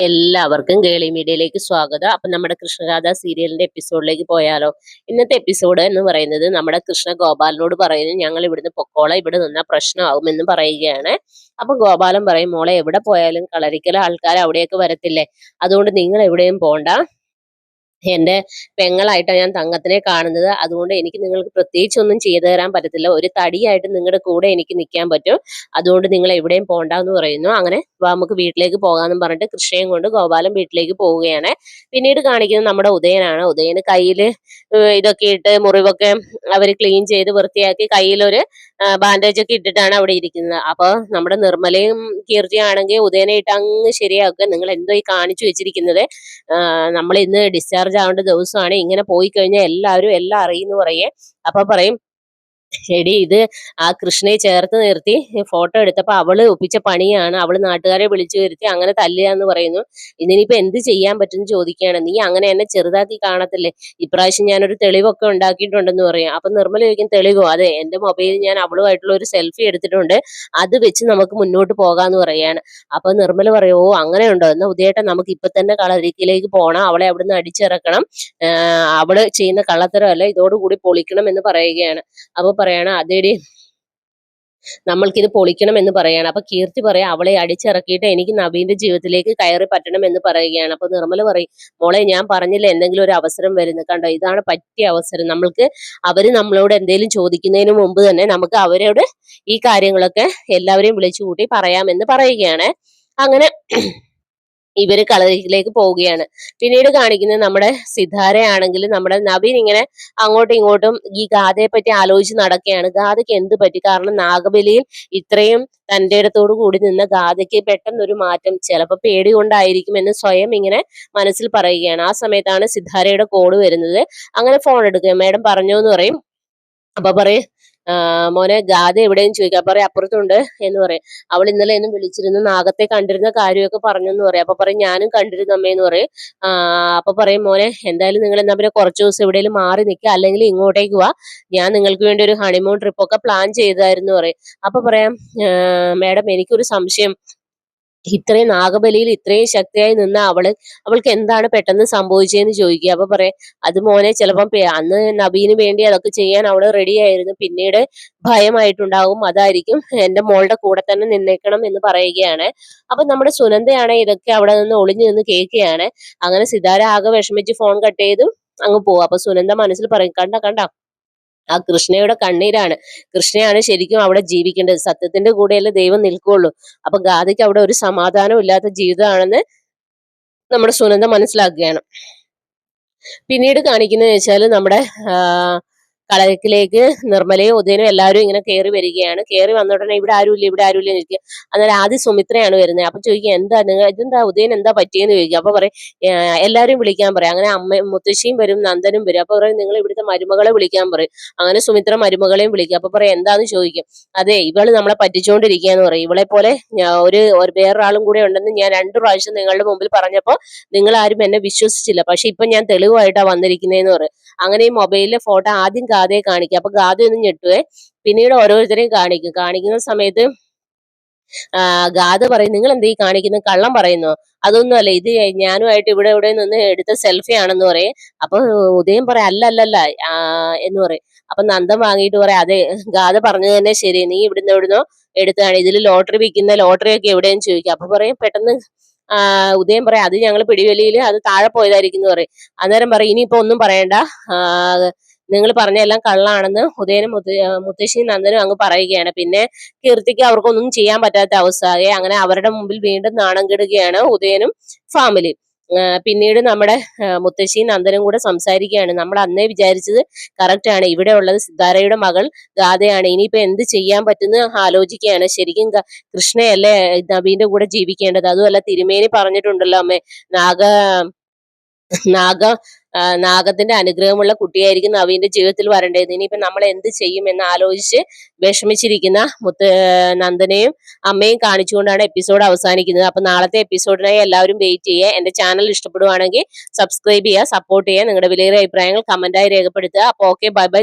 എല്ലാവർക്കും ഗേളി മീഡിയയിലേക്ക് സ്വാഗതം. അപ്പൊ നമ്മുടെ കൃഷ്ണരാധ സീരിയലിന്റെ എപ്പിസോഡിലേക്ക് പോയാലോ. ഇന്നത്തെ എപ്പിസോഡ് എന്ന് പറയുന്നത് നമ്മുടെ കൃഷ്ണ ഗോപാലനോട് പറയുന്നു ഞങ്ങൾ ഇവിടുന്ന് പൊക്കോള. ഇവിടെ നിന്നാ പ്രശ്നമാകുമെന്ന് പറയുകയാണ്. അപ്പൊ ഗോപാലൻ പറയും മോളെ എവിടെ പോയാലും കളരിക്കല ആൾക്കാർ അവിടെയൊക്കെ വരത്തില്ലേ? അതുകൊണ്ട് നിങ്ങൾ എവിടെയും പോണ്ട. എന്റെ പെങ്ങളായിട്ടാണ് ഞാൻ തങ്കത്തിനെ കാണുന്നത്. അതുകൊണ്ട് എനിക്ക് നിങ്ങൾക്ക് പ്രത്യേകിച്ച് ഒന്നും ചെയ്തു തരാൻ പറ്റത്തില്ല. ഒരു തടിയായിട്ട് നിങ്ങളുടെ കൂടെ എനിക്ക് നിൽക്കാൻ പറ്റും. അതുകൊണ്ട് നിങ്ങൾ എവിടെയും പോണ്ടെന്ന് പറയുന്നു. അങ്ങനെ നമുക്ക് വീട്ടിലേക്ക് പോകാമെന്ന് പറഞ്ഞിട്ട് കൃഷ്ണയും കൊണ്ട് ഗോപാലൻ വീട്ടിലേക്ക് പോവുകയാണ്. പിന്നീട് കാണിക്കുന്നത് നമ്മുടെ ഉദയനാണ്. ഉദയന് കയ്യിൽ ഇതൊക്കെ ഇട്ട് മുറിവൊക്കെ അവർ ക്ലീൻ ചെയ്ത് വൃത്തിയാക്കി കയ്യിലൊരു ബാൻഡേജ് ഒക്കെ ഇട്ടിട്ടാണ് അവിടെ ഇരിക്കുന്നത്. അപ്പോൾ നമ്മുടെ നിർമ്മലയും കീർത്തിയാണെങ്കിൽ ഉദയനെ ഇട്ട് അങ്ങ് ശരിയാക്കുക. നിങ്ങൾ എന്തോ ഈ കാണിച്ചു വെച്ചിരിക്കുന്നത്. നമ്മൾ ഇന്ന് ഡിസ്ചാർജ് ആവേണ്ട ദിവസമാണ്. ഇങ്ങനെ പോയി കഴിഞ്ഞാൽ എല്ലാവരും എല്ലാം അറിയുന്നു പറയേ. അപ്പൊ പറയും എടി ഇത് ആ കൃഷ്ണയെ ചേർത്ത് നിർത്തി ഫോട്ടോ എടുത്തപ്പോ അവൾ ഒപ്പിച്ച പണിയാണ്. അവൾ നാട്ടുകാരെ വിളിച്ചു വരുത്തി അങ്ങനെ തല്ലുക എന്ന് പറയുന്നു. ഇതിനിപ്പോ എന്ത് ചെയ്യാൻ പറ്റും ചോദിക്കുകയാണ്. നീ അങ്ങനെ എന്നെ ചെറുതാക്കി കാണത്തില്ലേ? ഇപ്രാവശ്യം ഞാനൊരു തെളിവൊക്കെ ഉണ്ടാക്കിയിട്ടുണ്ടെന്ന് പറയാം. അപ്പൊ നിർമ്മല ചോദിക്കും തെളിവോ? അതെ എന്റെ മൊബൈലിൽ ഞാൻ അവളുമായിട്ടുള്ള ഒരു സെൽഫി എടുത്തിട്ടുണ്ട്. അത് വെച്ച് നമുക്ക് മുന്നോട്ട് പോകാന്ന് പറയാണ്. അപ്പൊ നിർമ്മല പറയും ഓ അങ്ങനെ ഉണ്ടോ എന്നാ ഉദയേട്ടൻ നമുക്ക് ഇപ്പൊ തന്നെ കളരിക്കിലേക്ക് പോകണം അവളെ അവിടുന്ന് അടിച്ചിറക്കണം. അവൾ ചെയ്യുന്ന കള്ളത്തരമല്ല ഇതോടുകൂടി പൊളിക്കണം എന്ന് പറയുകയാണ്. അപ്പൊ പറയാണ് അതേടി നമ്മൾക്കിത് പൊളിക്കണം എന്ന് പറയാണ്. അപ്പൊ കീർത്തി പറയാം അവളെ അടിച്ചിറക്കിയിട്ട് എനിക്ക് നവീന്റെ ജീവിതത്തിലേക്ക് കയറി പറ്റണം എന്ന് പറയുകയാണ്. അപ്പൊ നിർമ്മല പറയും മോളെ ഞാൻ പറഞ്ഞില്ല എന്തെങ്കിലും ഒരു അവസരം വരുന്നു. കണ്ടോ ഇതാണ് പറ്റിയ അവസരം. നമ്മൾക്ക് അവർ നമ്മളോട് എന്തെങ്കിലും ചോദിക്കുന്നതിന് മുമ്പ് തന്നെ നമുക്ക് അവരോട് ഈ കാര്യങ്ങളൊക്കെ എല്ലാവരെയും വിളിച്ചു കൂട്ടി പറയാമെന്ന് പറയുകയാണ്. അങ്ങനെ ഇവർ കളരിയിലേക്ക് പോവുകയാണ്. പിന്നീട് കാണിക്കുന്നത് നമ്മുടെ സിദ്ധാരയാണെങ്കിൽ നമ്മുടെ നവീൻ ഇങ്ങനെ അങ്ങോട്ടും ഇങ്ങോട്ടും ഈ ഗാഥയെ പറ്റി ആലോചിച്ച് നടക്കുകയാണ്. ഗാഥയ്ക്ക് എന്ത് പറ്റി? കാരണം നാഗബലിയിൽ ഇത്രയും തന്റെ ഇടത്തോടു കൂടി നിന്ന ഗാഥയ്ക്ക് പെട്ടെന്നൊരു മാറ്റം ചിലപ്പോൾ പേടി കൊണ്ടായിരിക്കും എന്ന് സ്വയം ഇങ്ങനെ മനസ്സിൽ പറയുകയാണ്. ആ സമയത്താണ് സിതാരയുടെ കോൾ വരുന്നത്. അങ്ങനെ ഫോൺ എടുക്കുക മേഡം പറഞ്ഞു എന്ന് പറയും. അപ്പൊ പറയും "ആ, മോനെ ഗാഥ എവിടെയും ചോദിക്കാം. പറയും അപ്പുറത്തുണ്ട് എന്ന് പറയും. അവൾ ഇന്നലെ എന്നും വിളിച്ചിരുന്നു നാഗത്തെ കണ്ടിരുന്ന കാര്യമൊക്കെ പറഞ്ഞു എന്ന് പറയും. അപ്പൊ പറയും ഞാനും കണ്ടിരുന്നു അമ്മയെന്ന് പറയും. അപ്പൊ പറയും മോനെ എന്തായാലും നിങ്ങൾ എന്നാ പിന്നെ കുറച്ച് ദിവസം എവിടെയെങ്കിലും മാറി നിൽക്കുക അല്ലെങ്കിൽ ഇങ്ങോട്ടേക്ക് വാ. ഞാൻ നിങ്ങൾക്ക് വേണ്ടി ഒരു ഹണിമൂൺ ട്രിപ്പ് ഒക്കെ പ്ലാൻ ചെയ്തായിരുന്നു പറയും. അപ്പൊ പറയാം മാഡം എനിക്കൊരു സംശയം. ഇത്രയും നാഗബലിയിൽ ഇത്രയും ശക്തിയായി നിന്ന അവൾ അവൾക്ക് എന്താണ് പെട്ടെന്ന് സംഭവിച്ചതെന്ന് ചോദിക്കുക. അപ്പൊ പറയാം അത് മോനെ ചിലപ്പം അന്ന് നബീന് വേണ്ടി അതൊക്കെ ചെയ്യാൻ അവൾ റെഡിയായിരുന്നു പിന്നീട് ഭയമായിട്ടുണ്ടാവും. അതായിരിക്കും എന്റെ മോളുടെ കൂടെ തന്നെ നിന്നേക്കണം എന്ന് പറയുകയാണ്. അപ്പൊ നമ്മുടെ സുനന്ദയാണ് ഇതൊക്കെ അവിടെ നിന്ന് ഒളിഞ്ഞു നിന്ന് കേൾക്കുകയാണ്. അങ്ങനെ സിതാര ആകെ വിഷമിച്ച് ഫോൺ കട്ട് ചെയ്തു അങ്ങ് പോവും. അപ്പൊ സുനന്ദ മനസ്സിൽ പറയും കണ്ട കണ്ട ആ കൃഷ്ണയുടെ കണ്ണീരാണ്. കൃഷ്ണയാണ് ശരിക്കും അവിടെ ജീവിക്കേണ്ടത്. സത്യത്തിന്റെ കൂടെയല്ലേ ദൈവം നിൽക്കുള്ളൂ അപ്പൊ ഗാദിക്ക് അവിടെ ഒരു സമാധാനം ഇല്ലാത്ത ജീവിതമാണെന്ന് നമ്മുടെ സുനന്ദ മനസ്സിലാക്കുകയാണ്. പിന്നീട് കാണിക്കുന്നത് വെച്ചാൽ നമ്മുടെ ആ, കളരിക്കിലേക്ക് നിർമ്മലയും ഉദയനും എല്ലാവരും ഇങ്ങനെ കയറി വരികയാണ്. കയറി വന്ന ഉടനെ ഇവിടെ ആരുമില്ല ഇവിടെ ആരുമില്ല ചോദിക്കുക. അന്നേരം ആദ്യം സുമിത്രയാണ് വരുന്നത്. അപ്പൊ ചോദിക്കുക എന്താ നിങ്ങൾ ഇതെന്താ ഉദയൻ എന്താ പറ്റിയെന്ന് ചോദിക്കുക? അപ്പൊ പറയും "ഏർ, എല്ലാവരും വിളിക്കാൻ പറയും. അങ്ങനെ അമ്മ മുത്തശ്ശിയും വരും നന്ദനും വരും. അപ്പൊ പറയും നിങ്ങൾ ഇവിടുത്തെ മരുമകളെ വിളിക്കാൻ പറയും. അങ്ങനെ സുമിത്ര മരുമകളെയും വിളിക്കും. അപ്പൊ പറയും എന്താന്ന് ചോദിക്കും? അതെ ഇവൾ നമ്മളെ പറ്റിച്ചുകൊണ്ടിരിക്കുകയെന്ന് പറയും. ഇവളെ പോലെ ഒരു വേറൊരാളും കൂടെ ഉണ്ടെന്ന് ഞാൻ രണ്ടു പ്രാവശ്യം നിങ്ങളുടെ മുമ്പിൽ പറഞ്ഞപ്പോ നിങ്ങൾ ആരും എന്നെ വിശ്വസിച്ചില്ല. പക്ഷെ ഇപ്പൊ ഞാൻ തെളിവായിട്ടാണ് വന്നിരിക്കുന്നതെന്ന് പറയും. അങ്ങനെ ഈ മൊബൈലിലെ ഫോട്ടോ ആദ്യം ഗാഥയെ കാണിക്കും. അപ്പൊ ഗാഥ ഒന്ന് ഞെട്ടുവേ. പിന്നീട് ഓരോരുത്തരെയും കാണിക്കും. കാണിക്കുന്ന സമയത്ത് ഗാഥ പറയും നിങ്ങൾ എന്താ ഈ കാണിക്കുന്നത് കള്ളം പറയുന്നു? അതൊന്നുമല്ല ഇത് ഞാനുമായിട്ട് ഇവിടെ ഇവിടെ നിന്ന് എടുത്ത സെൽഫി ആണെന്ന് പറയും. അപ്പൊ ഉദയം പറയാം അല്ല അല്ല അല്ല എന്ന് പറയും. അപ്പൊ നന്ദം വാങ്ങിയിട്ട് പറയാം അതെ ഗാഥ പറഞ്ഞത് തന്നെ ശരി. നീ ഇവിടുന്ന് എവിടുന്നോ എടുത്താണ് ഇതിൽ ലോട്ടറി വിൽക്കുന്ന ലോട്ടറി ഒക്കെ എവിടെയെന്ന് ചോദിക്കും. അപ്പൊ പറയും പെട്ടെന്ന് ഉദയം പറയാം അത് ഞങ്ങൾ പിടിവലിയിൽ അത് താഴെ പോയതായിരിക്കും എന്ന് പറയും. അന്നേരം പറയും ഇനിയിപ്പോ ഒന്നും പറയണ്ട. നിങ്ങൾ പറഞ്ഞ എല്ലാം കള്ളാണെന്ന് ഉദയനും മുത്ത മുത്തശ്ശിയും നന്ദനും അങ്ങ് പറയുകയാണ്. പിന്നെ കീർത്തിക്ക് അവർക്കൊന്നും ചെയ്യാൻ പറ്റാത്ത അവസ്ഥയെ അങ്ങനെ അവരുടെ മുമ്പിൽ വീണ്ടും നാണം കെടുകയാണ് ഉദയനും ഫാമിലി. പിന്നീട് നമ്മുടെ മുത്തശ്ശിയും നന്ദനും കൂടെ സംസാരിക്കുകയാണ്. നമ്മൾ അന്നേ വിചാരിച്ചത് കറക്റ്റ് ആണ്. ഇവിടെ ഉള്ളത് സിദ്ധാരയുടെ മകൾ ഗാഥയാണ്. ഇനിയിപ്പോ എന്ത് ചെയ്യാൻ പറ്റുന്ന ആലോചിക്കുകയാണ്. ശരിക്കും കൃഷ്ണയല്ലേ നബീന്റെ കൂടെ ജീവിക്കേണ്ടത്? അതുമല്ല തിരുമേനി പറഞ്ഞിട്ടുണ്ടല്ലോ അമ്മേ നാഗ നാഗ നാഗത്തിന്റെ അനുഗ്രഹമുള്ള കുട്ടിയായിരിക്കും നവീന്റെ ജീവിതത്തിൽ വരേണ്ടത്. ഇനിയിപ്പോ നമ്മൾ എന്ത് ചെയ്യും എന്ന് ആലോചിച്ച് വിഷമിച്ചിരിക്കുന്ന മുത്ത് നന്ദനെയും അമ്മയും കാണിച്ചുകൊണ്ടാണ് എപ്പിസോഡ് അവസാനിക്കുന്നത്. അപ്പൊ നാളത്തെ എപ്പിസോഡിനായി എല്ലാവരും വെയിറ്റ് ചെയ്യുക. എന്റെ ചാനൽ ഇഷ്ടപ്പെടുവാണെങ്കിൽ സബ്സ്ക്രൈബ് ചെയ്യുക സപ്പോർട്ട് ചെയ്യുക. നിങ്ങളുടെ വിലയേറിയ അഭിപ്രായങ്ങൾ കമന്റായി രേഖപ്പെടുത്തുക. അപ്പൊ ഓക്കെ ബൈ ബൈ